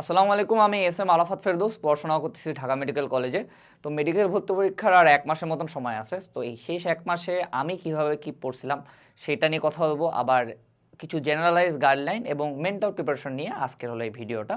আসসালামু আলাইকুম, আমি এস এম আলাফাত ফেরদৌস, পড়াশোনা করতেছি ঢাকা মেডিকেল কলেজে। তো মেডিকেল ভর্তি পরীক্ষার আর এক মাসের মতন সময় আছে। তো এই শেষ এক মাসে আমি কীভাবে কি পড়ছিলাম সেটা নিয়ে কথা বলব। আবার কিছু জেনারেলাইজ গাইডলাইন এবং মেন্টাল প্রিপারেশন নিয়ে আজকের হলো এই ভিডিওটা।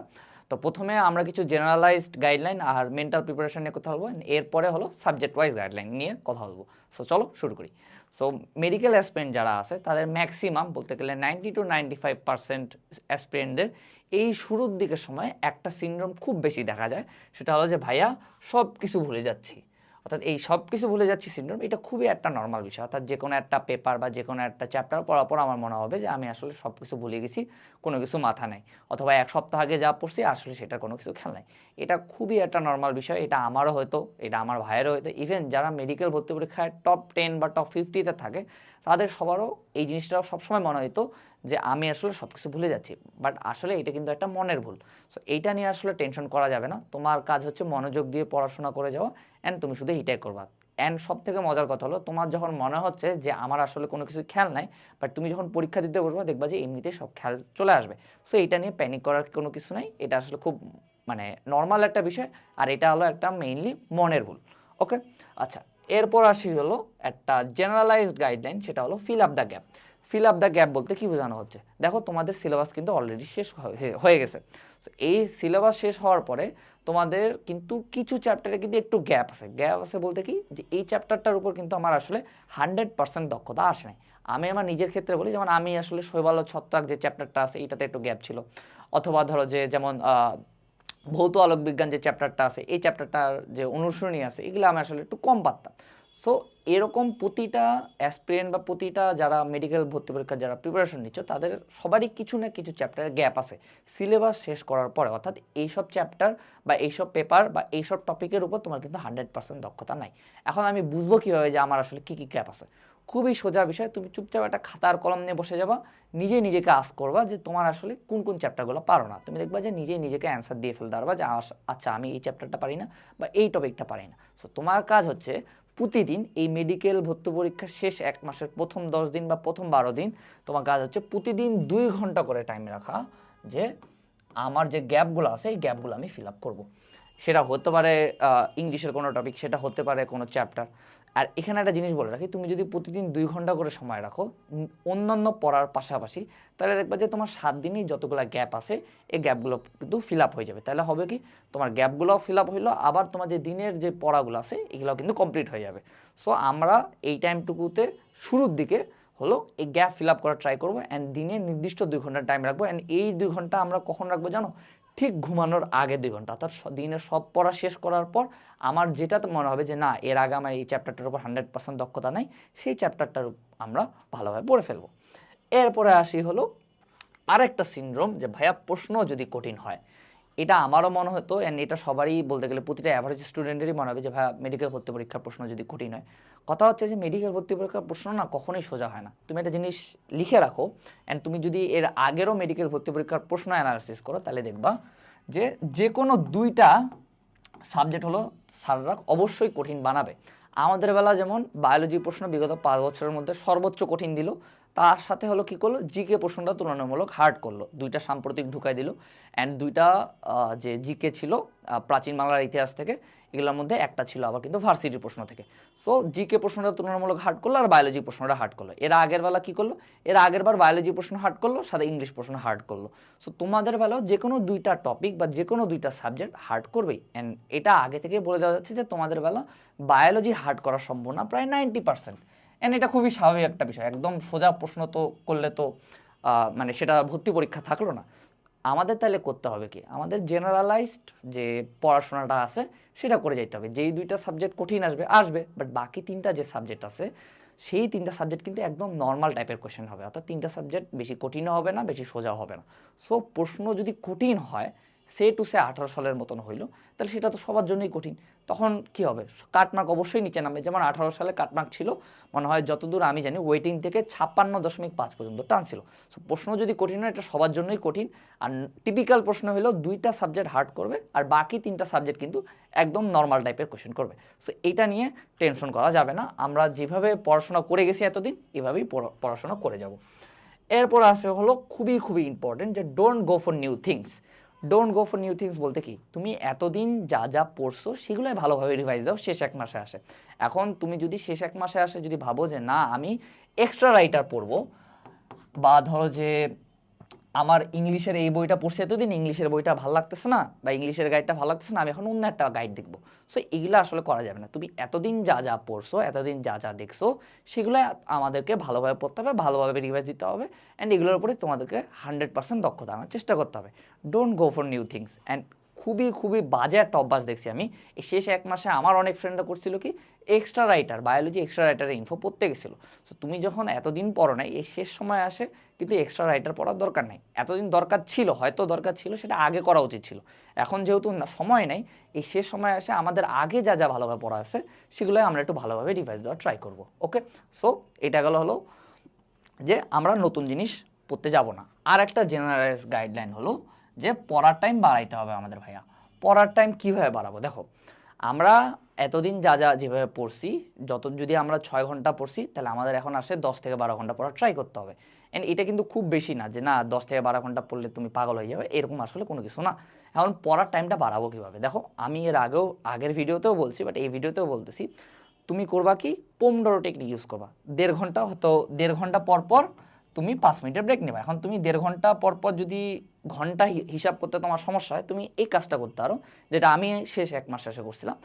তো প্রথমে আমরা কিছু জেনারেলাইজড গাইডলাইন আর মেন্টাল প্রিপারেশন নিয়ে কথা বলব। এরপরে হলো সাবজেক্ট ওয়াইজ গাইডলাইন নিয়ে কথা বলব। সো চলো শুরু করি। সো মেডিকেল অ্যাসপিরেন্ট যারা আছে, তাদের ম্যাক্সিমাম বলতে গেলে ninety two ninety five percent অ্যাসপিরেন্টদের এই শুরুর দিকের সময় একটা সিনড্রোম খুব বেশি দেখা যায়, সেটা হলো যে, ভাইয়া সব কিছু ভুলে যাচ্ছি। অর্থাৎ এই সব কিছু ভুলে যাচ্ছি সিনড্রোম এটা খুবই একটা নর্মাল বিষয়। অর্থাৎ যে কোনো একটা পেপার বা যে কোনো একটা চ্যাপ্টার পড়ার পর আমার মনে হবে যে, আমি আসলে সব কিছু ভুলে গেছি, কোনো কিছু মাথা নেই। অথবা, এক সপ্তাহ আগে যা পড়ছি, আসলে সেটা কোনো কিছু খেয়াল নাই। এটা খুবই একটা নর্মাল বিষয়, এটা আমারও হয়তো, এটা আমার ভাইয়েরও হয়তো। ইভেন যারা মেডিকেল ভর্তি পরীক্ষায় টপ টেন বা টপ ফিফটিতে থাকে তাদের সবারও এই জিনিসটা সবসময় মনে হতো যে আমি আসলে সব কিছু ভুলে যাচ্ছি। বাট আসলে এটা কিন্তু একটা মনের ভুল। সো এইটা নিয়ে আসলে টেনশন করা যাবে না। তোমার কাজ হচ্ছে মনোযোগ দিয়ে পড়াশোনা করে যাওয়া অ্যান্ড তুমি শুধু এটাই করবা। অ্যান্ড সব থেকে মজার কথা হলো, তোমার যখন মনে হচ্ছে যে আমার আসলে কোনো কিছু খেয়াল নাই বাট তুমি যখন পরীক্ষা দিতে বসবে, দেখবা যে এমনিতেই সব খেয়াল চলে আসবে। সো এটা নিয়ে প্যানিক করার কোনো কিছু নাই। এটা আসলে খুব মানে নর্মাল একটা বিষয়। আর এটা হলো একটা মেইনলি মনের ভুল। ওকে আচ্ছা এরপর আসি হলো একটা জেনারেলাইজড গাইডলাইন সেটা হলো fill up the gap fill up the gap বলতে কি বোঝানো হচ্ছে? দেখো তোমাদের সিলেবাস কিন্তু অলরেডি শেষ হয়ে- গেছে। তো এই সিলেবাস শেষ হওয়ার পরে তোমাদের কিন্তু কিছু চ্যাপ্টারে কিন্তু একটু গ্যাপ আছে। গ্যাপ আছে বলতে কি? যে এই চ্যাপ্টারটার উপর কিন্তু আমার আসলে হান্ড্রেড পার্সেন্ট দক্ষতা আসে নাই। আমি আমার নিজের ক্ষেত্রে বলি, যেমন আমি আসলে শৈবাল ছত্রাক যে চ্যাপ্টারটা আছে, এইটাতে একটু গ্যাপ ছিল। অথবা ধরো যে যেমন ভৌত আলোক বিজ্ঞান যে চ্যাপ্টারটা আছে, এই চ্যাপ্টারটার যে অনুসরণী আছে, এগুলো আমি আসলে একটু কম পারতাম। সো এরকম প্রতিটা অ্যাসপিরিয়েন্ট বা প্রতিটা যারা মেডিকেল ভর্তি পরীক্ষার যারা প্রিপারেশন নিচ্ছ, তাদের সবারই কিছু না কিছু চ্যাপ্টারের গ্যাপ আছে। সিলেবাস শেষ করার পরে, অর্থাৎ এইসব চ্যাপ্টার বা এইসব পেপার বা এইসব টপিকের উপর তোমার কিন্তু হান্ড্রেড পার্সেন্ট দক্ষতা নাই। এখন আমি বুঝব কীভাবে যে আমার আসলে কী কী গ্যাপ আছে। খুবই সোজা বিষয়। তুমি চুপচাপ একটা খাতার কলম নিয়ে বসে যাবা নিজে নিজেকে আস করবা যে তোমার আসলে কোন কোন চ্যাপ্টারগুলো পারো না। তুমি দেখবা যে নিজে নিজেকে অ্যান্সার দিয়ে ফেলতে পারবা যে আচ্ছা আমি এই চ্যাপ্টারটা পারি না বা এই টপিকটা পারি না। সো তোমার কাজ হচ্ছে প্রতিদিন এই মেডিকেল ভর্তি পরীক্ষার শেষ এক মাসের প্রথম দশ দিন বা প্রথম বারো দিন তোমার কাজ হচ্ছে প্রতিদিন দুই ঘণ্টা করে টাইম রাখা যে আমার যে গ্যাপগুলো আছে, এই গ্যাপগুলো আমি ফিল আপ করব। সেটা হতে পারে ইংলিশের কোনো টপিক সেটা হতে পারে কোনো চ্যাপ্টার আর এখানে একটা জিনিস বলে রাখি, তুমি যদি প্রতিদিন দুই ঘণ্টা করে সময় রাখো অন্যান্য পড়ার পাশাপাশি, তাহলে দেখবে যে তোমার সাত দিনই যতগুলো গ্যাপ আছে, এই গ্যাপগুলো কিন্তু ফিল আপ হয়ে যাবে। তাহলে হবে কি, তোমার গ্যাপগুলোও ফিল আপ হইল, আবার তোমার যে দিনের যে পড়াগুলো আছে, এগুলোও কিন্তু কমপ্লিট হয়ে যাবে। সো আমরা এই টাইমটুকুতে শুরুর দিকে হলো এই গ্যাপ ফিল আপ করার ট্রাই করব অ্যান্ড দিনে নির্দিষ্ট দুই ঘণ্টা টাইম রাখব অ্যান্ড এই দুই ঘণ্টা আমরা কখন রাখব জানো? ঠিক ঘুমানোর আগে দুই ঘণ্টা। অর্থাৎ দিনের সব পড়া শেষ করার পর আমার যেটা মনে হবে যে, না, এর আগে আমার এই চ্যাপ্টারটার উপর হান্ড্রেড পার্সেন্ট দক্ষতা নেই, সেই চ্যাপ্টারটার আমরা ভালোভাবে পড়ে ফেলব। এরপরে আসি হলো আরেকটা সিনড্রোম যে, ভাইয়া, প্রশ্ন যদি কঠিন হয় এটা আমারও মনে হতো অ্যান্ড এটা সবারই বলতে গেলে প্রতিটা অ্যাভারেজ স্টুডেন্টেরই মনে হবে যে ভাই মেডিকেল ভর্তি পরীক্ষার প্রশ্ন যদি কঠিন হয়। কথা হচ্ছে যে মেডিকেল ভর্তি পরীক্ষার প্রশ্ন না কখনোই সোজা হয় না। তুমি একটা জিনিস লিখে রাখো অ্যান্ড তুমি যদি এর আগেরও মেডিকেল ভর্তি পরীক্ষার প্রশ্ন অ্যানালিসিস করো, তাহলে দেখবা যে যে কোনো দুইটা সাবজেক্ট হলো স্যাররা অবশ্যই কঠিন বানাবে। আমাদের বেলা যেমন বায়োলজি প্রশ্ন বিগত পাঁচ বছরের মধ্যে সর্বোচ্চ কঠিন দিল তার সাথে হলো কি করল? জিকে প্রশ্নটা তুলনামূলক হার্ড করল। দুইটা সাম্প্রতিক ঢুকাই দিল। অ্যান্ড দুইটা যে জিকে ছিল প্রাচীন বাংলার ইতিহাস থেকে, এগুলোর মধ্যে একটা ছিল আবার কিন্তু ভার্সিটির প্রশ্ন থেকে। সো জিকে প্রশ্নটা তুলনামূলক হার্ড করল আর বায়োলজি প্রশ্নটা হার্ড করল। এর আগের বেলা কি করল? এর আগের বার বায়োলজি প্রশ্ন হার্ড করল, সাথে ইংলিশ প্রশ্ন হার্ড করল। সো তোমাদের বেলাও যে কোনো দুইটা টপিক বা যে কোনো দুইটা সাবজেক্ট হার্ড করবেই। অ্যান্ড এটা আগে থেকে বলে দেওয়া যাচ্ছে যে তোমাদের বেলা বায়োলজি হার্ড করার সম্ভাবনা প্রায় নাইনটি পার্সেন্ট অ্যান্ড এটা খুবই স্বাভাবিক একটা বিষয়। একদম সোজা প্রশ্ন তো করলে তো মানে সেটা ভর্তি পরীক্ষা থাকল না। আমাদের তাহলে করতে হবে কি? আমাদের জেনারেলাইজড যে পড়াশোনাটা আছে, সেটা করে যেতে হবে। যেই দুইটা সাবজেক্ট কঠিন আসবে আসবে বাট বাকি তিনটা যে সাবজেক্ট আছে, সেই তিনটা সাবজেক্ট কিন্তু একদম নর্মাল টাইপের কোশ্চেন হবে। অর্থাৎ তিনটা সাবজেক্ট বেশি কঠিনও হবে না, বেশি সোজাও হবে না। সো প্রশ্ন যদি কঠিন হয় সে টু সে আঠারো সালের মতন হইল। তাহলে সেটা তো সবার জন্যই কঠিন। তখন কি হবে? কাটমার্ক অবশ্যই নিচে নামবে। যেমন আঠারো সালে কাটমার্ক ছিল, মনে হয় যতদূর আমি জানি ওয়েটিং থেকে ছাপ্পান্ন দশমিক পাঁচ পর্যন্ত টান ছিল। সো প্রশ্ন যদি কঠিন হয়, এটা সবার জন্যই কঠিন। আর টিপিক্যাল প্রশ্ন হলো দুইটা সাবজেক্ট হার্ড করবে, আর বাকি তিনটা সাবজেক্ট কিন্তু একদম নর্মাল টাইপের কোশ্চেন করবে। সো এইটা নিয়ে টেনশন করা যাবে না। আমরা যেভাবে পড়াশোনা করে গেছি এতদিন, এভাবেই পড়া- পড়াশোনা করে যাব। এরপর আসে হলো খুবই খুবই ইম্পর্টেন্ট যে don't go for new things don't go for new things বলতে কি? তুমি এতদিন যা যা পড়ছো সেগুলোই ভালোভাবে রিভাইজ দাও, শেষ এক মাসে আসে। এখন তুমি যদি শেষ এক মাসে আসে, যদি ভাবো যে না, আমি এক্সট্রা রাইটার পড়ব, বা ধরো যে আমার ইংলিশের এই বইটা পড়ছি এতদিন, ইংলিশের বইটা ভালো লাগতেছে না বা ইংলিশের গাইডটা ভালো লাগতেছে না, আমি এখন অন্য একটা গাইড দেখব। সো এগুলো আসলে করা যাবে না। তুমি এতদিন যা যা পড়ছো, এতদিন যা যা দেখছ, সেগুলো আমাদেরকে ভালোভাবে পড়তে হবে, ভালোভাবে রিভাইজ দিতে হবে অ্যান্ড এগুলোর উপরে তোমাদেরকে হান্ড্রেড পার্সেন্ট দক্ষতা আনার চেষ্টা করতে হবে। Don't go for new things and খুবই খুবই বাজে একটা অভ্যাস দেখছি আমি। শেষ এক মাসে আমার অনেক ফ্রেন্ডরা করছিল কি এক্সট্রা রাইটার বায়োলজি এক্সট্রা রাইটারের ইনফো পড়তে গেছিল। সো তুমি যখন এতদিন পড়ো নাই, এই শেষ সময় আসে কিন্তু এক্সট্রা রাইটার পড়ার দরকার নাই। এতদিন দরকার ছিল, হয়তো দরকার ছিল, সেটা আগে করা উচিত ছিল। এখন যেহেতু সময় নেই, এই শেষ সময় আসে আমাদের আগে যা যা ভালোভাবে পড়া আছে, সেগুলোই আমরা একটু ভালোভাবে রিভাইজ দেওয়ার ট্রাই করব। ওকে সো এটা গেল হলো যে, আমরা নতুন জিনিস পড়তে যাব না। আর একটা জেনারেলাইজ গাইডলাইন হলো যে পড়ার টাইম বাড়াইতে হবে আমাদের ভাইয়া। পড়ার টাইম কীভাবে বাড়াবো? দেখো, আমরা এতদিন যা যা যেভাবে পড়ছি, যত যদি আমরা ছয় ঘণ্টা পড়ছি, তাহলে আমাদের এখন আসে দশ থেকে বারো ঘণ্টা পড়ার ট্রাই করতে হবে। অ্যান্ড এটা কিন্তু খুব বেশি না যে না, দশ থেকে বারো ঘণ্টা পড়লে তুমি পাগল হয়ে যাবে, এরকম আসলে কোনো কিছু না। এখন পড়ার টাইমটা বাড়াবো কীভাবে? দেখো, আমি এর আগেও, আগের ভিডিওতেও বলছি বাট এই ভিডিওতেও বলতেছি, তুমি করবা কি পোমডোরো টেকনিক ইউজ করবা। দেড় ঘণ্টা হয়তো দেড় ঘণ্টা পর পর তুমি পাঁচ মিনিটের ব্রেক নেবা। এখন তুমি দেড় ঘণ্টা পর পর যদি ঘণ্টা হিসাব করতে তোমার সমস্যা হয়, তুমি এই কাজটা করতে পারো, যেটা আমি শেষ এক মাস শেষে করছিলাম।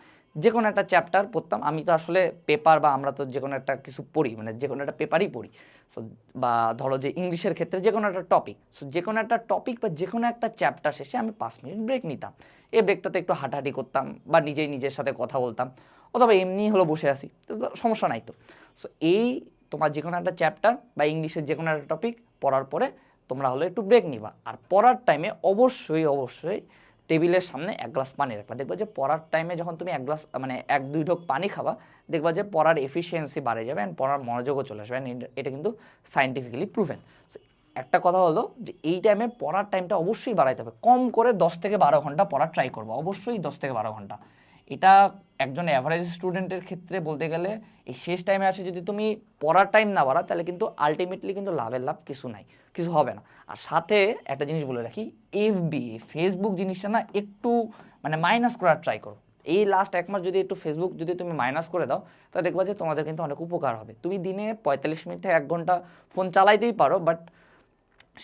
যে কোনো একটা চ্যাপ্টার পড়তাম। আমি তো আসলে পেপার বা আমরা তো যে কোনো একটা কিছু পড়ি মানে যে কোনো একটা পেপারই পড়ি। সো বা ধরো যে ইংলিশের ক্ষেত্রে যে কোনো একটা টপিক সো যে কোনো একটা টপিক বা যে কোনো একটা চ্যাপ্টার শেষে আমি পাঁচ মিনিট ব্রেক নিতাম। এই ব্রেকটাতে একটু হাঁটাহাঁটি করতাম বা নিজেই নিজের সাথে কথা বলতাম। অথবা এমনি হলো বসে তো সমস্যা নাই তো। সো এই তোমার যে কোনো একটা চ্যাপ্টার বা ইংলিশের যে কোনো একটা টপিক পড়ার পরে তোমরা হলো একটু ব্রেক নিবা। আর পড়ার টাইমে অবশ্যই অবশ্যই টেবিলের সামনে এক গ্লাস পানি রাখবা। দেখবা যে পড়ার টাইমে যখন তুমি এক গ্লাস মানে এক, দুই ঢোক পানি খাবা, দেখবা যে পড়ার এফিসিয়েন্সি বাড়ে যাবে অ্যান্ড পড়ার মনোযোগও চলে আসবে। And এটা কিন্তু সাইন্টিফিক্যালি প্রুভেন একটা কথা হলো যে এই টাইমে পড়ার টাইমটা অবশ্যই বাড়াইতে হবে। কম করে দশ থেকে বারো ঘণ্টা পড়ার ট্রাই করব। অবশ্যই দশ থেকে বারো ঘণ্টা। এটা একজন অ্যাভারেজ স্টুডেন্টের ক্ষেত্রে বলতে গেলে, এই শেষ টাইমে আসে যদি তুমি পড়ার টাইম না বাড়া তাহলে কিন্তু আলটিমেটলি কিন্তু লাভের লাভ কিছু নাই, কিছু হবে না। আর সাথে একটা জিনিস বলে রাখি এফবি ফেসবুক জিনিসটা না একটু মানে মাইনাস করার ট্রাই করো। এই লাস্ট এক মাস যদি একটু ফেসবুক যদি তুমি মাইনাস করে দাও, তাহলে দেখবা যে তোমাদের কিন্তু অনেক উপকার হবে। তুমি দিনে পঁয়তাল্লিশ মিনিট থেকে এক ঘণ্টা ফোন চালাইতেই পারো বাট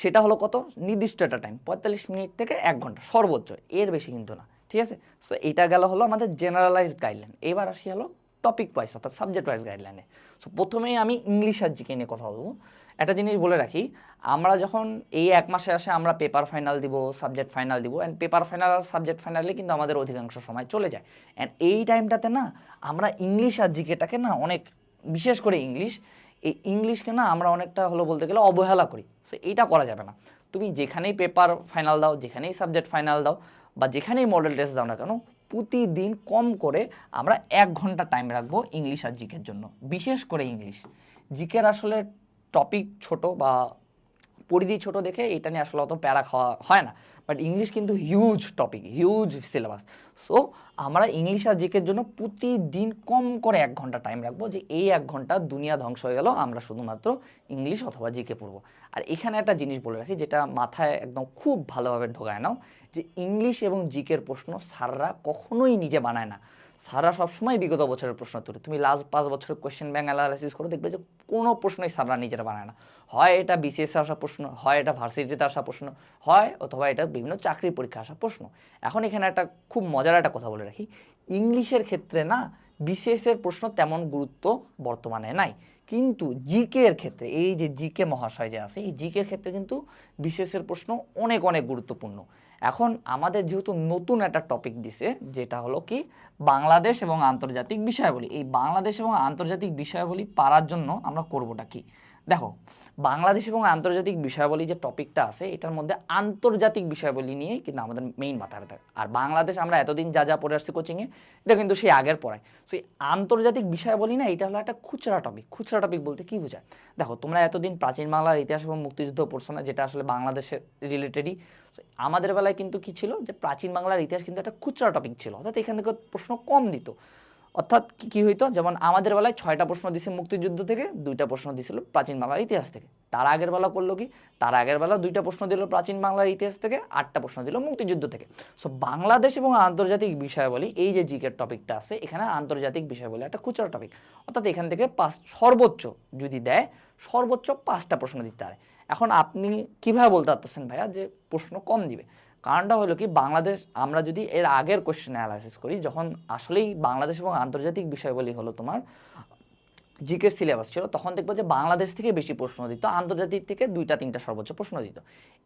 সেটা হলো কত? নির্দিষ্ট একটা টাইম পঁয়তাল্লিশ মিনিট থেকে এক ঘণ্টা সর্বোচ্চ, এর বেশি কিন্তু না। ঠিক আছে? সো এটা গেল হলো আমাদের জেনারেলাইজড গাইডলাইন এবার আসি হলো টপিক ওয়াইজ অর্থাৎ সাবজেক্ট ওয়াইজ গাইডলাইনে সো প্রথমেই আমি ইংলিশ আর জিকে নিয়ে কথা বলব। একটা জিনিস বলে রাখি, আমরা যখন এই এক মাসে আসে, আমরা পেপার ফাইনাল দিব সাবজেক্ট ফাইনাল দিব অ্যান্ড পেপার ফাইনাল আর সাবজেক্ট ফাইনালে কিন্তু আমাদের অধিকাংশ সময় চলে যায়। অ্যান্ড এই টাইমটাতে না, আমরা ইংলিশ আর জিকেটাকে না অনেক, বিশেষ করে ইংলিশ এই ইংলিশকে না আমরা অনেকটা হলো বলতে গেলে অবহেলা করি। সো এইটা করা যাবে না। তুমি যেখানেই পেপার ফাইনাল দাও, যেখানেই সাবজেক্ট ফাইনাল দাও বা যেখানেই মডেল টেস্ট দাও না কেন, প্রতিদিন কম করে আমরা এক ঘণ্টা টাইম রাখব ইংলিশ আর জিকের জন্য। বিশেষ করে ইংলিশ জিকের আসলে টপিক ছোট বা পরিধি ছোট দেখে এটা নিয়ে আসলে অত প্যারা খাওয়া হয় না। বাট ইংলিশ কিন্তু huge topic huge syllabus so আমরা ইংলিশ আর জিকের জন্য প্রতিদিন কম করে এক ঘণ্টা টাইম রাখব যে এই এক ঘণ্টা দুনিয়া ধ্বংস হয়ে গেল, আমরা শুধুমাত্র ইংলিশ অথবা জিকে পড়ব। আর এখানে একটা জিনিস বলে রাখি যেটা মাথায় একদম খুব ভালোভাবে ঢোকায় নাও, যে ইংলিশ এবং জিকের প্রশ্ন স্যাররা কখনোই নিজে বানায় না। সারা সবসময় বিগত বছরের প্রশ্ন তুলে। তুমি লাস্ট পাঁচ বছরের কোয়েশ্চেন ব্যাংক অ্যানালাইসিস করো দেখবে যে কোনো প্রশ্নই সারা নিজেরা বানায় না। হয় এটা বিসিএস আসা প্রশ্ন, হয় এটা ভার্সিটিতে আসা প্রশ্ন, হয় অথবা এটা বিভিন্ন চাকরির পরীক্ষা আসা প্রশ্ন। এখন এখানে একটা খুব মজার একটা কথা বলে রাখি। ইংলিশের ক্ষেত্রে না বিসিএস এর প্রশ্ন তেমন গুরুত্ব বর্তমানে নাই। কিন্তু জিকে এর ক্ষেত্রে, এই যে জিকে মহাশয় যে আছে, এই জিকে ক্ষেত্রে কিন্তু বিসিএস এর প্রশ্ন অনেক অনেক গুরুত্বপূর্ণ। এখন আমাদের যেহেতু নতুন একটা টপিক দিছে, যেটা হলো কি বাংলাদেশ এবং আন্তর্জাতিক বিষয়াবলী। এই বাংলাদেশ এবং আন্তর্জাতিক বিষয়াবলী পারার জন্য আমরা করবোটা কি? দেখো, বাংলাদেশ এবং আন্তর্জাতিক বিষয়াবলী যে টপিকটা আছে, এটার মধ্যে আন্তর্জাতিক বিষয়াবলী নিয়ে কিন্তু আমাদের মেইন মাথায় থাকে। আর বাংলাদেশ আমরা এতদিন যা যা পড়ে আসছি কোচিংয়ে এটা কিন্তু সেই আগের পড়ায়। সো এই আন্তর্জাতিক বিষয়াবলী না, এটা হলো একটা খুচরা টপিক খুচরা টপিক বলতে কি বোঝায়? দেখো, তোমরা এতদিন প্রাচীন বাংলার ইতিহাস এবং মুক্তিযুদ্ধ পড়ছো না, যেটা আসলে বাংলাদেশের রিলেটেডই আমাদের বেলায় কিন্তু কি ছিল? যে প্রাচীন বাংলার ইতিহাস কিন্তু একটা খুচরা টপিক ছিল। অর্থাৎ এখান থেকে প্রশ্ন কম দিত। অর্থাৎ কি কি হইতো? যেমন আমাদের বেলায় ছয়টা প্রশ্ন দিছে মুক্তিযুদ্ধ থেকে, দুইটা প্রশ্ন দিছিল প্রাচীন বাংলার ইতিহাস থেকে। তার আগের বেলা করল কি? তার আগের বেলা দুইটা প্রশ্ন দিল প্রাচীন বাংলার ইতিহাস থেকে, আটটা প্রশ্ন দিল মুক্তিযুদ্ধ থেকে। সো বাংলাদেশ এবং আন্তর্জাতিক বিষয় বিষয়াবলী, এই যে জিকের টপিকটা আছে, এখানে আন্তর্জাতিক বিষয় বিষয়াবলী একটা খুচরা টপিক। অর্থাৎ এখান থেকে পাঁচ, সর্বোচ্চ যদি দেয়, সর্বোচ্চ পাঁচটা প্রশ্ন দিতে পারে এখন আপনি কীভাবে বলতে পারতেছেন ভাইয়া যে প্রশ্ন কম দিবে? কারণটা হলো কি, বাংলাদেশ, আমরা যদি এর আগের কোয়েশ্চেন অ্যানালাইসিস করি, যখন আসলেই বাংলাদেশ এবং আন্তর্জাতিক বিষয়গুলি হলো তোমার জিকের সিলেবাস ছিল, তখন দেখব যে বাংলাদেশ থেকে বেশি প্রশ্ন দিত, আন্তর্জাতিক থেকে দুইটা, তিনটা সর্বোচ্চ প্রশ্ন দিত।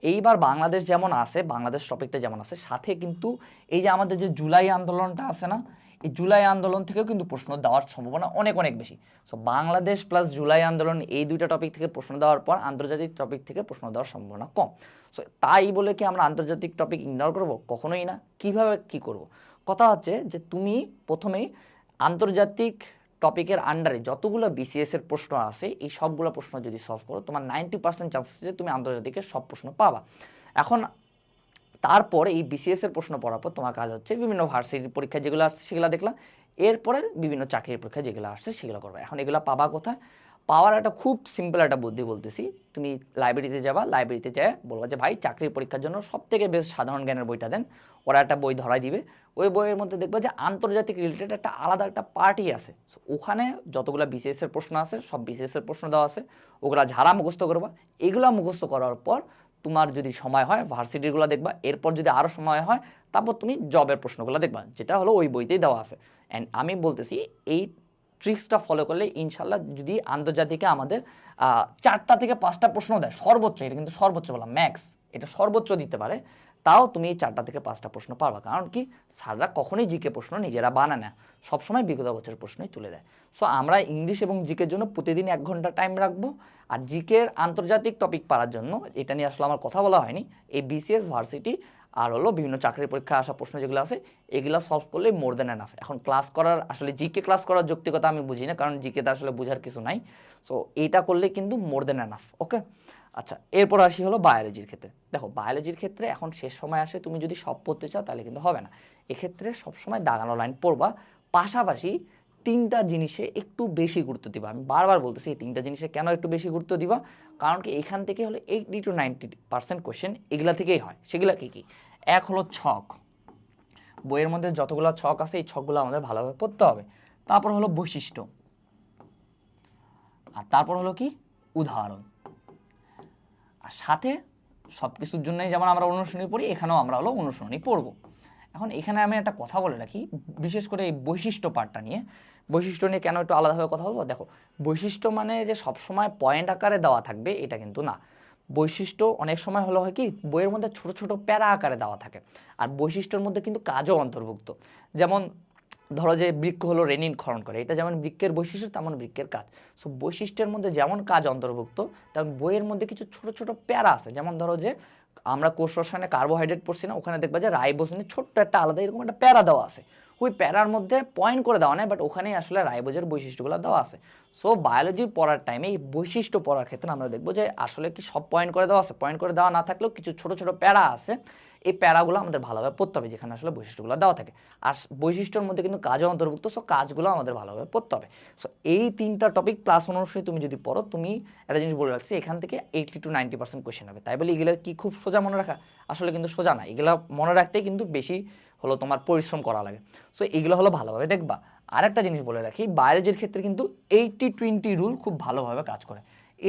এইবার বাংলাদেশ যেমন আছে, বাংলাদেশ টপিকটা যেমন আছে, সাথে কিন্তু এই যে আমাদের যে জুলাই আন্দোলনটা আছে না এই জুলাই আন্দোলন থেকেও কিন্তু প্রশ্ন দেওয়ার সম্ভাবনা অনেক অনেক বেশি। সো বাংলাদেশ প্লাস জুলাই আন্দোলন এই দুইটা টপিক থেকে প্রশ্ন দেওয়ার পর আন্তর্জাতিক টপিক থেকে প্রশ্ন দেওয়ার সম্ভাবনা কম। সো তাই বলে কি আমরা আন্তর্জাতিক টপিক ইগনোর করব? কখনোই না। কীভাবে কি করব? কথা হচ্ছে যে তুমি প্রথমেই আন্তর্জাতিক টপিকের আন্ডারে যতগুলো বিসিএস এর প্রশ্ন আছে, এই সবগুলো প্রশ্ন যদি সলভ করো, তোমার নাইনটি পার্সেন্ট চান্স যে তুমি আন্তর্জাতিকের সব প্রশ্ন পাবা। এখন তারপরে এই বিসিএস এর প্রশ্ন পড়ার পর তোমার কাজ হচ্ছে বিভিন্ন ভার্সিটির পরীক্ষা যেগুলো আসছে সেগুলো দেখলাম। এরপরে বিভিন্ন চাকরির পরীক্ষা যেগুলো আসছে সেগুলো করবে। এখন এগুলো পাবা কোথায়? পাওয়ার একটা খুব সিম্পল একটা বুদ্ধি বলতেছি। তুমি লাইব্রেরিতে যাবা লাইব্রেরিতে যায় বলবা যে, ভাই, চাকরির পরীক্ষার জন্য সব থেকে বেশ সাধারণ জ্ঞানের বইটা দেন। ওরা একটা বই ধরাই দিবে। ওই বইয়ের মধ্যে দেখবে যে, আন্তর্জাতিক রিলেটেড একটা আলাদা একটা পার্টি আছে। ওখানে যতগুলো বিসিএস এর প্রশ্ন আছে, সব বিসিএস এর প্রশ্ন দেওয়া আছে। ওগুলা ঝাড়া মুখস্থ করবা, এগুলো মুখস্থ করার পর তোমার যদি সময় হয়, ভার্সিটিগুলো দেখবা, এরপর যদি আরও সময় হয়, তারপর তুমি জবের প্রশ্নগুলো দেখবা, যেটা হলো ওই বইতেই দেওয়া আছে। অ্যান্ড আমি বলতেছি, এই ট্রিক্সটা ফলো করলে ইনশাল্লাহ যদি আন্তর্জাতিকে আমাদের চারটা থেকে পাঁচটা প্রশ্ন দেয়, সর্বোচ্চ, এটা কিন্তু সর্বোচ্চ বলা ম্যাক্স এটা সর্বোচ্চ দিতে পারে। তাও তুমি এই চারটা থেকে পাঁচটা প্রশ্ন পারবা। কারণ কি? স্যাররা কখনোই জিকে প্রশ্ন নিজেরা বানায় না। সবসময় বিগত বছরের প্রশ্নই তুলে দেয়। সো আমরা ইংলিশ এবং জিকের জন্য প্রতিদিন এক ঘণ্টা টাইম রাখব। আর জিকের আন্তর্জাতিক টপিক পারার জন্য এটা নিয়ে আসলে আমার কথা বলা হয়নি। এই বিসিএস ভার্সিটি আর হলো বিভিন্ন চাকরির পরীক্ষা আসা প্রশ্ন যেগুলো আছে, এগুলো সলভ করলে মোর দেন এনাফ এখন ক্লাস করার, আসলে জিকে ক্লাস করার যৌক্তিকতা আমি বুঝি না কারণ জিকেতে আসলে বোঝার কিছু নাই। সো এটা করলে কিন্তু মোর দেন এনাফ ওকে আচ্ছা এরপর আসি হলো বায়োলজির ক্ষেত্রে। দেখো বায়োলজির ক্ষেত্রে এখন শেষ সময় আসে, তুমি যদি সব পড়তে চাও তাহলে কিন্তু হবে না। এক্ষেত্রে সবসময় দাগানো লাইন পড়বা, পাশাপাশি তিনটা জিনিসে একটু বেশি গুরুত্ব দিবা। আমি বারবার বলতেছি, এই তিনটা জিনিসে কেন একটু বেশি গুরুত্ব দিবা? কারণ কি, এখান থেকে হলো eighty two ninety percent question এগুলা থেকেই হয়। সেগুলা কি কি? এক হলো ছক। বইয়ের মধ্যে যতগুলো ছক আছে, এই ছকগুলো আমাদের ভালোভাবে পড়তে হবে। তারপর হলো বৈশিষ্ট্য। আর তারপর হলো কি? উদাহরণ। আর সাথে সব কিছুর জন্যই যেমন আমরা অনুশীলনী পড়ি, এখানেও আমরা হলো অনুশীলনী পড়ব। এখন এখানে আমি একটা কথা বলে রাখি, বিশেষ করে এই বৈশিষ্ট্য পার্টটা নিয়ে। বৈশিষ্ট্য নিয়ে কেন একটু আলাদাভাবে কথা বলব? দেখো, বৈশিষ্ট্য মানে যে সবসময় পয়েন্ট আকারে দেওয়া থাকবে, এটা কিন্তু না। বৈশিষ্ট্য অনেক সময় হলো হয় কি, বইয়ের মধ্যে ছোট ছোট প্যারা আকারে দেওয়া থাকে। আর বৈশিষ্ট্যের মধ্যে কিন্তু কাজও অন্তর্ভুক্ত। যেমন ধরো যে বৃক্ষ হলো রেনিন ক্ষরণ করে, এটা যেমন বৃক্ষের বৈশিষ্ট্য, তেমন বৃক্ষের কাজ। সো বৈশিষ্ট্যের মধ্যে যেমন কাজ অন্তর্ভুক্ত, তেমন বইয়ের মধ্যে কিছু ছোট ছোট প্যারা আছে। যেমন ধরো যে আমরা কোষ রসায়নে কার্বোহাইড্রেট পড়ছি না, ওখানে দেখবা যে রাইবোজেনের ছোট্ট একটা আলাদা এরকম একটা প্যারা দেওয়া আছে। ওই প্যারার মধ্যে পয়েন্ট করে দেওয়া নেই বাট ওখানেই আসলে রাইবোজের বৈশিষ্ট্যগুলো দেওয়া আছে। সো বায়োলজি পড়ার টাইমে এই বৈশিষ্ট্য পড়ার ক্ষেত্রে আমরা দেখব যে আসলে কি সব পয়েন্ট করে দেওয়া আছে। পয়েন্ট করে দেওয়া না থাকলেও কিছু ছোট ছোট প্যারা আছে। এই প্যারাগুলো আমাদের ভালোভাবে পড়তে হবে, যেখানে আসলে বৈশিষ্ট্যগুলো দেওয়া থাকে। আর বৈশিষ্ট্যের মধ্যে কিন্তু কাজও অন্তর্ভুক্ত সো কাজগুলো আমাদের ভালোভাবে পড়তে হবে। সো এই তিনটা টপিক প্লাস অনুসারে তুমি যদি পড়ো, তুমি একটা জিনিস বলে রাখছি, এখান থেকে eighty two ninety percent question হবে। তাই বলে এগুলো কি খুব সোজা মনে রাখা? আসলে কিন্তু সোজা না, এগুলো মনে রাখতে কিন্তু বেশি হলো তোমার পরিশ্রম করা লাগে। সো এগুলো হলো ভালোভাবে দেখবা। আরেকটা জিনিস বলে রাখি বায়োলজির ক্ষেত্রে কিন্তু এইটটি টোয়েন্টি রুল খুব ভালোভাবে কাজ করে।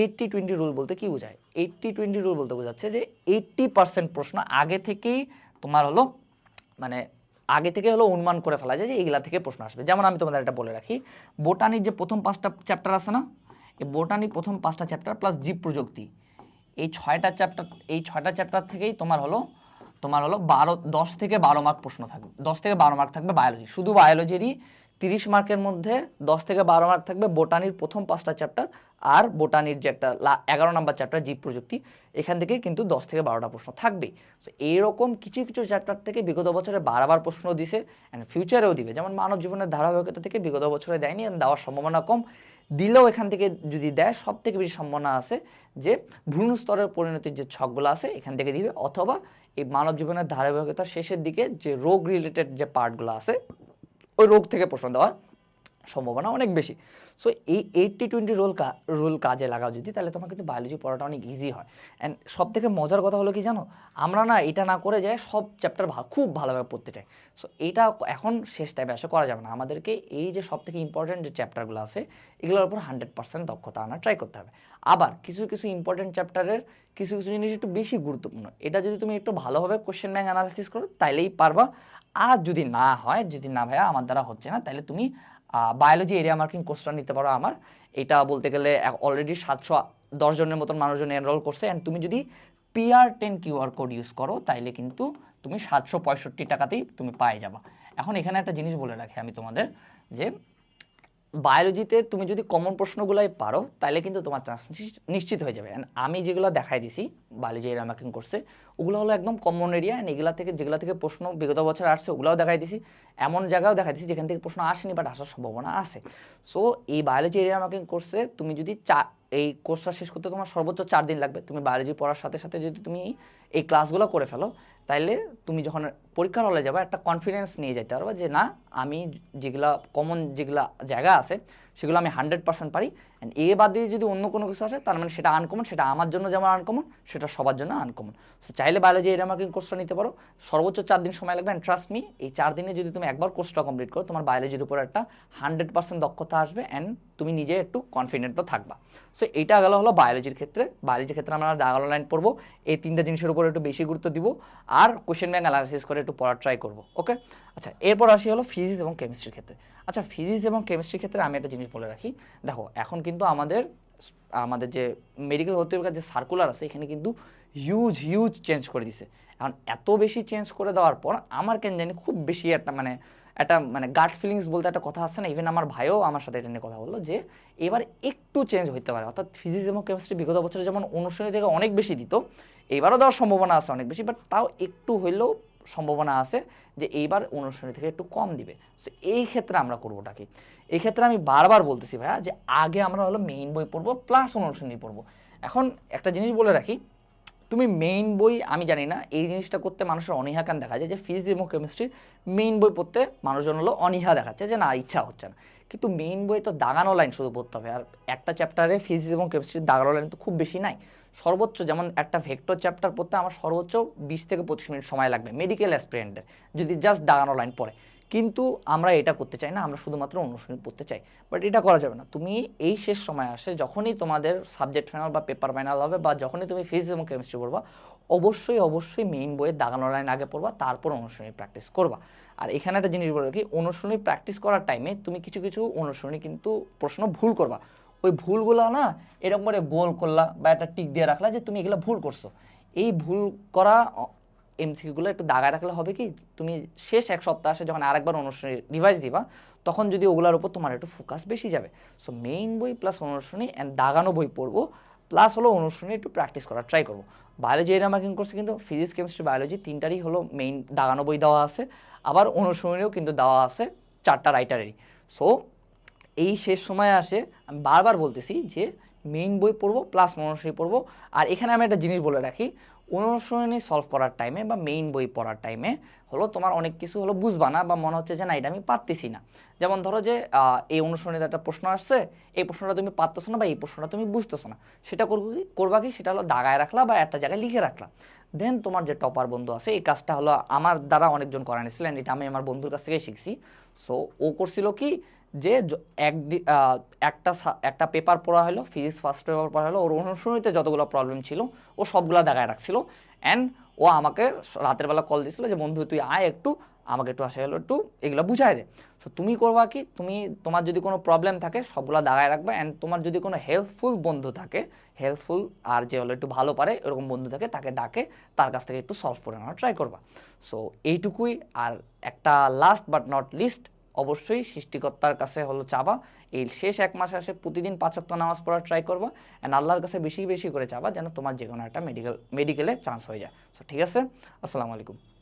এইটটি টোয়েন্টি রুল বলতে কি বোঝায়? এইটটি টোয়েন্টি রুল বলতে বোঝাচ্ছে যে এইটটি পার্সেন্ট প্রশ্ন আগে থেকেই তোমার হলো মানে আগে থেকে হলো অনুমান করে ফেলা যায় যে এইগুলা থেকে প্রশ্ন আসবে। যেমন আমি তোমাদের একটা বলে রাখি, বোটানির যে প্রথম পাঁচটা চ্যাপ্টার আছে না, এই বোটানির প্রথম পাঁচটা চ্যাপ্টার প্লাস জীব প্রযুক্তি, এই ছয়টা চ্যাপ্টার এই ছয়টা চ্যাপ্টার থেকেই তোমার হলো তোমার হলো বারো, দশ থেকে বারো মার্ক প্রশ্ন থাকবে। দশ থেকে বারো মার্ক থাকবে বায়োলজি শুধু বায়োলজিরই তিরিশ মার্কের মধ্যে দশ থেকে বারো মার্ক থাকবে বোটানির প্রথম পাঁচটা চ্যাপ্টার আর বোটানির যে একটা এগারো নম্বর চ্যাপ্টার জীব প্রযুক্তি, এখান থেকে কিন্তু দশ থেকে বারোটা প্রশ্ন থাকবেই। সো এইরকম কিছু কিছু চ্যাপ্টার থেকে বিগত বছরে বারবার প্রশ্ন দিছে অ্যান্ড ফিউচারেও দিবে। যেমন মানব জীবনের ধারাবাহিকতা থেকে বিগত বছরে দেয়নি and দেওয়ার সম্ভাবনা কম। দিলেও এখান থেকে যদি দেয় সব থেকে বেশি সম্ভাবনা আছে যে ভ্রূণ স্তরের পরিণতির যে ছকগুলো আছে, এখান থেকে দিবে। অথবা এই মানব জীবনের ধারাবাহিকতার শেষের দিকে যে রোগ রিলেটেড যে পার্টগুলো আছে, ওই রোগ থেকে প্রশ্ন দেওয়ার সম্ভাবনা অনেক বেশি। সো এই এইটটি টোয়েন্টি রোল কা রোল কাজে লাগাও যদি, তাহলে তোমার কিন্তু বায়োলজি পড়াটা অনেক ইজি হয়। অ্যান্ড সব থেকে মজার কথা হলো কি জানো? আমরা না এটা না করে যাই, সব চ্যাপ্টার খুব ভালোভাবে পড়তে চাই। সো এটা এখন শেষ টাইপে আসে করা যাবে না। আমাদেরকে এই যে সব থেকে ইম্পর্টেন্ট যে চ্যাপ্টারগুলো আছে, এগুলোর উপর হান্ড্রেড পার্সেন্ট দক্ষতা আনার ট্রাই করতে হবে। আবার কিছু কিছু ইম্পর্টেন্ট চ্যাপ্টারের কিছু কিছু জিনিস একটু বেশি গুরুত্বপূর্ণ। এটা যদি তুমি একটু ভালোভাবে কোশ্চেন ব্যাংক অ্যানালিসিস করো, তাইলেই পারবা। আর যদি না হয়, যদি না ভাইয়া, আমার দ্বারা হচ্ছে না তাহলে তুমি বায়োলজি এরিয়া মার্কিং কোর্সটা নিতে পারো আমার। এটা বলতে গেলে অলরেডি সাতশো দশ জনের মতন মানুষজন এনরোল করছে। অ্যান্ড তুমি যদি PR ten QR code use করো, তাইলে কিন্তু তুমি সাতশো পঁয়ষট্টি টাকাতেই তুমি পাই যাবা। এখন এখানে একটা জিনিস বলে রাখি আমি তোমাদের, যে বায়োলজিতে তুমি যদি কমন প্রশ্নগুলাই পারো তাহলে কিন্তু তোমার চান্স নিশ্চিত হয়ে যাবে। And আমি যেগুলো দেখাই দিছি বায়োলজি এরিয়া মার্কিং করছে ওগুলো হলো একদম কমন এরিয়া অ্যান্ড এগুলা থেকে, যেগুলো থেকে প্রশ্ন বিগত বছর আসছে, ওগুলোও দেখাই দিছি। এমন জায়গাও দেখাই দিছি, যেখান থেকে প্রশ্ন আসেনি বাট আসার সম্ভাবনা আছে। সো এই বায়োলজি এরিয়া মার্কিং কোর্সে তুমি যদি চা, এই কোর্সটা শেষ করতে তোমার সর্বোচ্চ চার দিন লাগবে। তুমি বায়োলজি পড়ার সাথে সাথে যদি তুমি এই ক্লাসগুলো করে ফেলো, তাইলে তুমি যখন পরীক্ষার হলে যাবে, একটা কনফিডেন্স নিয়ে যেতে পারবে যে না, আমি যেগুলা কমন যেগুলা জায়গা আছে, সেগুলো আমি হান্ড্রেড পার্সেন্ট পারি। অ্যান্ড এ বাদ দিয়ে যদি অন্য কোনো কিছু আসে, তার মানে সেটা আনকমন সেটা আমার জন্য যেমন আনকমন সেটা সবার জন্য আনকমন সো চাইলে বায়োলজি এরিয়া মার্কিং কোর্সটা নিতে পারো। সর্বোচ্চ চার দিন সময় লাগবে অ্যান্ড ট্রাস্ট মি এই চার দিনে যদি তুমি একবার কোর্সটা কমপ্লিট করো, তোমার বায়োলজির উপর একটা হান্ড্রেড পার্সেন্ট দক্ষতা আসবে অ্যান্ড তুমি নিজে একটু কনফিডেন্টও থাকবা। সো এইটা গেল হলো বায়োলজির ক্ষেত্রে। বায়োলজির ক্ষেত্রে আমরা লাইন পড়ব। এই তিনটা জিনিসের উপর একটু বেশি গুরুত্ব দিব। আর কোয়েশ্চেন ব্যাংক অ্যানালাইসিস করে একটু পড়ার ট্রাই করব ওকে আচ্ছা এরপর আসি হলো ফিজিক্স এবং কেমিস্ট্রির ক্ষেত্রে। আচ্ছা ফিজিক্স এবং কেমিস্ট্রির ক্ষেত্রে আমি একটা জিনিস বলে রাখি। দেখো, এখন কিন্তু আমাদের আমাদের যে মেডিকেল ভর্তি পরীক্ষার যে সার্কুলার আছে, এখানে কিন্তু হিউজ হিউজ চেঞ্জ করে দিছে। এখন এত বেশি চেঞ্জ করে দেওয়ার পর আমার কেন জানি খুব বেশি একটা মানে একটা মানে গাট ফিলিংস বলতে একটা কথা আছে না ইভেন আমার ভাইও আমার সাথে এটা নিয়ে কথা বলল যে, এবার একটু চেঞ্জ হতে পারে। অর্থাৎ ফিজিক্স এবং কেমিস্ট্রি বিগত বছরে যেমন অনুশীলনী থেকে অনেক বেশি দিত, এবারও দেওয়ার সম্ভাবনা আছে অনেক বেশি বাট তাও একটু হইলেও সম্ভাবনা আছে যে এইবার অনুশীলনী থেকে একটু কম দিবে। তো এই ক্ষেত্রে আমরা করবোটা কি? এই ক্ষেত্রে আমি বারবার বলতেছি ভাইয়া যে আগে আমরা হলো মেইন বই পড়ব প্লাস অনুশীলনী পড়ব। এখন একটা জিনিস বলে রাখি, তুমি মেইন বই, আমি জানি না, এই জিনিসটা করতে মানুষের অনীহা কেন দেখা যায়? যে ফিজিক্স এবং কেমিস্ট্রির মেইন বই পড়তে মানুষজন হলো অনীহা দেখাচ্ছে যে না, ইচ্ছা হচ্ছে না। কিন্তু মেইন বই তো দাগানো লাইন শুধু পড়তে হবে। আর একটা চ্যাপ্টারে ফিজিক্স এবং কেমিস্ট্রির দাগানো লাইন তো খুব বেশি নাই। সর্বোচ্চ যেমন একটা ভেক্টর চ্যাপ্টার পড়তে আমার সর্বোচ্চ বিশ থেকে পঁচিশ মিনিট সময় লাগবে মেডিকেল অ্যাসপিরেন্টদের যদি জাস্ট দাগানো লাইন পড়ে। কিন্তু আমরা এটা করতে চাই না, আমরা শুধুমাত্র অনুশীলন পড়তে চাই। বাট এটা করা যাবে না। তুমি এই শেষ সময় আসে যখনই তোমাদের সাবজেক্ট ফাইনাল বা পেপার ফাইনাল হবে বা যখনই তুমি ফিজিক্স এবং কেমিস্ট্রি পড়বা, অবশ্যই অবশ্যই মেইন বইয়ের দাগানো লাইন আগে পড়বা, তারপর অনুশীলনী প্র্যাকটিস করবা। আর এখানে একটা জিনিস বলে রাখি, অনুশীলনী প্র্যাকটিস করার টাইমে তুমি কিছু কিছু অনুশীলনী কিন্তু প্রশ্ন ভুল করবা। ওই ভুলগুলো না এরকম করে গোল করলা বা একটা টিক দিয়ে রাখলা যে তুমি এগুলো ভুল করছ। এই ভুল করা এমসিকিউগুলো একটু দাগায় রাখলে হবে কি? তুমি শেষ এক সপ্তাহ আসে যখন আরেকবার অনুশীলনী রিভাইজ দিবা, তখন যদি ওগুলোর উপর তোমার একটু ফোকাস বেশি যাবে। সো মেইন বই প্লাস অনুশীলনী অ্যান্ড দাগানো বই পড়ব প্লাস হলো অনুশীলনী একটু প্র্যাকটিস করার ট্রাই করব। বায়োলজি এরিয়া মার্কিং করছে কিন্তু ফিজিক্স কেমিস্ট্রি বায়োলজি তিনটারই হলো মেইন দাগানো বই দেওয়া আছে, আবার অনুশীলনীও কিন্তু দেওয়া আছে চারটা রাইটারেরই সো এই শেষ সময় আসে, আমি বারবার বলতেছি যে মেইন বই পড়ব প্লাস অনুশীলনী পড়ব। আর এখানে আমি একটা জিনিস বলে রাখি, অনুশীলনী সলভ করার টাইমে বা মেইন বই পড়ার টাইমে হলো তোমার অনেক কিছু হলো বুঝবা না বা মনে হচ্ছে যে না, এটা আমি পারতেছি না। যেমন ধরো যে এই অনুশীলনীতে একটা প্রশ্ন আসছে, এই প্রশ্নটা তুমি পারতেছো না বা এই প্রশ্নটা তুমি বুঝতেছো না। সেটা করব কি, করবা কি, সেটা হলো দাগায় রাখলা বা একটা জায়গায় লিখে রাখলা। দেন তোমার যে টপার বন্ধু আছে, এই কাজটা হলো আমার দ্বারা অনেকজন করা নিয়েছিলেন এটা আমি আমার বন্ধুর কাছ থেকে শিখছি। সো ও করছিল কি যে একদি একটা একটা পেপার পড়া হলো ফিজিক্স ফার্স্ট পেপার পড়া হলো, ওর অনুশীলনীতে যতগুলো প্রবলেম ছিল, ও সবগুলো দেখায় রাখছিল। অ্যান্ড ও আমাকে রাতের বেলা কল দিছিল যে, বন্ধু, তুই আয় একটু, আমাকে একটু আসে হলো একটু, এগুলো বুঝাই দে। সো তুমি করবা কি, তুমি, তোমার যদি কোনো প্রবলেম থাকে, সবগুলো দাগায় রাখবে। অ্যান্ড তোমার যদি কোনো হেল্পফুল বন্ধু থাকে হেল্পফুল আর যে হলো একটু ভালো পারে, এরকম বন্ধু থাকে, তাকে ডাকে, তার কাছ থেকে একটু সলভ করে নেওয়ার ট্রাই করবা। সো এইটুকুই। আর একটা লাস্ট বাট নট লিস্ট অবশ্যই সৃষ্টিকর্তার কাছে হলো চাবা। এই শেষ এক মাসে আসে প্রতিদিন পাঁচক্ত নামাজ পড়ার ট্রাই করবা। অ্যান্ড আল্লাহর কাছে বেশি বেশি করে চাবা যেন তোমার যে কোনো একটা মেডিকেল মেডিকেলে চান্স হয়ে যায়। সো ঠিক আছে? আসসালামু আলাইকুম।